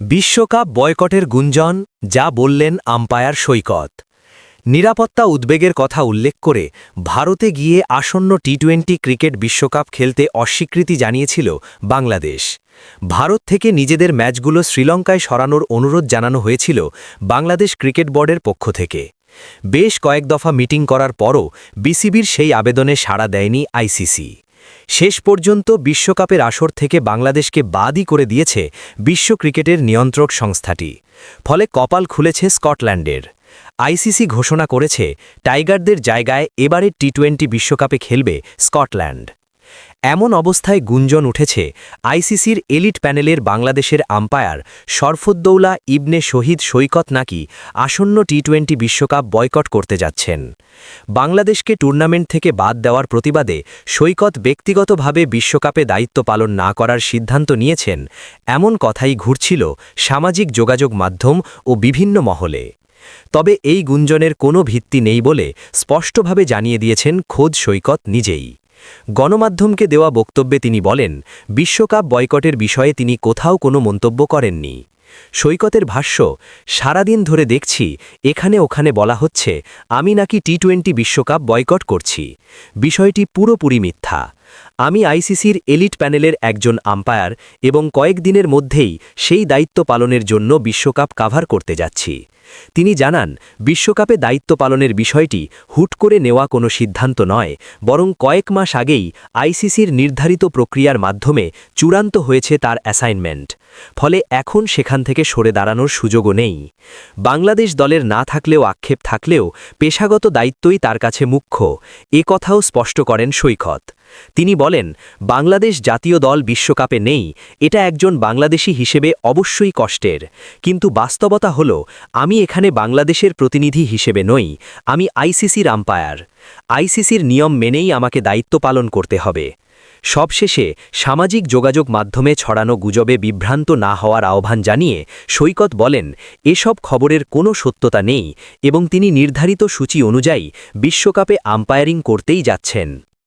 বিশ্বকাপ বয়কটের গুঞ্জন, যা বললেন আম্পায়ার সৈকত। নিরাপত্তা উদ্বেগের কথা উল্লেখ করে ভারতে গিয়ে আসন্ন টি টোয়েন্টি ক্রিকেট বিশ্বকাপ খেলতে অস্বীকৃতি জানিয়েছিল বাংলাদেশ। ভারত থেকে নিজেদের ম্যাচগুলো শ্রীলঙ্কায় সরানোর অনুরোধ জানানো হয়েছিল বাংলাদেশ ক্রিকেট বোর্ডের পক্ষ থেকে। বেশ কয়েক দফা মিটিং করার পরও বিসিবির সেই আবেদনে সাড়া দেয়নি আইসিসি। শেষ পর্যন্ত বিশ্বকাপের আসর থেকে বাংলাদেশকে বাদই করে দিয়েছে বিশ্ব ক্রিকেটের নিয়ন্ত্রক সংস্থাটি। ফলে কপাল খুলেছে স্কটল্যান্ডের। আইসিসি ঘোষণা করেছে, টাইগারদের জায়গায় এবারের টি টোয়েন্টি বিশ্বকাপে খেলবে স্কটল্যান্ড। এমন অবস্থায় গুঞ্জন উঠেছে আইসিসির এলিট প্যানেলের বাংলাদেশের আম্পায়ার শরফুদ্দৌলা ইবনে শহীদ সৈকত নাকি আসন্ন টি টোয়েন্টি বিশ্বকাপ বয়কট করতে যাচ্ছেন। বাংলাদেশকে টুর্নামেন্ট থেকে বাদ দেওয়ার প্রতিবাদে সৈকত ব্যক্তিগতভাবে বিশ্বকাপে দায়িত্ব পালন না করার সিদ্ধান্ত নিয়েছেন। এমন কথাই ঘুরছিল সামাজিক যোগাযোগ মাধ্যম ও বিভিন্ন মহলে। তবে এই গুঞ্জনের কোনো ভিত্তি নেই বলে স্পষ্টভাবে জানিয়ে দিয়েছেন খোদ সৈকত নিজেই। গণমাধ্যমকে দেওয়া বক্তব্যে তিনি বলেন, বিশ্বকাপ বয়কটের বিষয়ে তিনি কোথাও কোনো মন্তব্য করেননি। সৈকতের ভাষ্য, সারাদিন ধরে দেখছি, এখানে ওখানে বলা হচ্ছে, আমি নাকি টি টোয়েন্টি বিশ্বকাপ বয়কট করছি। বিষয়টি পুরোপুরি মিথ্যা। আমি আইসিসির এলিট প্যানেলের একজন আম্পায়ার এবং কয়েকদিনের মধ্যেই সেই দায়িত্ব পালনের জন্য বিশ্বকাপ কাভার করতে যাচ্ছি। তিনি জানান, বিশ্বকাপে দায়িত্ব পালনের বিষয়টি হুট করে নেওয়া কোনো সিদ্ধান্ত নয়, বরং কয়েক মাস আগেই আইসিসির নির্ধারিত প্রক্রিয়ার মাধ্যমে চূড়ান্ত হয়েছে তার অ্যাসাইনমেন্ট। ফলে এখন সেখান থেকে সরে দাঁড়ানোর সুযোগও নেই। বাংলাদেশ দলের না থাকলেও আক্ষেপ থাকলেও পেশাগত দায়িত্বই তার কাছে মুখ্য, এ কথাও স্পষ্ট করেন সৈকত। তিনি বলেন, বাংলাদেশ জাতীয় দল বিশ্বকাপে নেই, এটা একজন বাংলাদেশি হিসেবে অবশ্যই কষ্টের। কিন্তু বাস্তবতা হল, আমি এখানে বাংলাদেশের প্রতিনিধি হিসেবে নই, আমি আইসিসির আম্পায়ার। আইসিসির নিয়ম মেনেই আমাকে দায়িত্ব পালন করতে হবে। সবশেষে সামাজিক যোগাযোগ মাধ্যমে ছড়ানো গুজবে বিভ্রান্ত না হওয়ার আহ্বান জানিয়ে সৈকত বলেন, এসব খবরের কোনো সত্যতা নেই এবং তিনি নির্ধারিত সূচি অনুযায়ী বিশ্বকাপে আম্পায়ারিং করতেই যাচ্ছেন।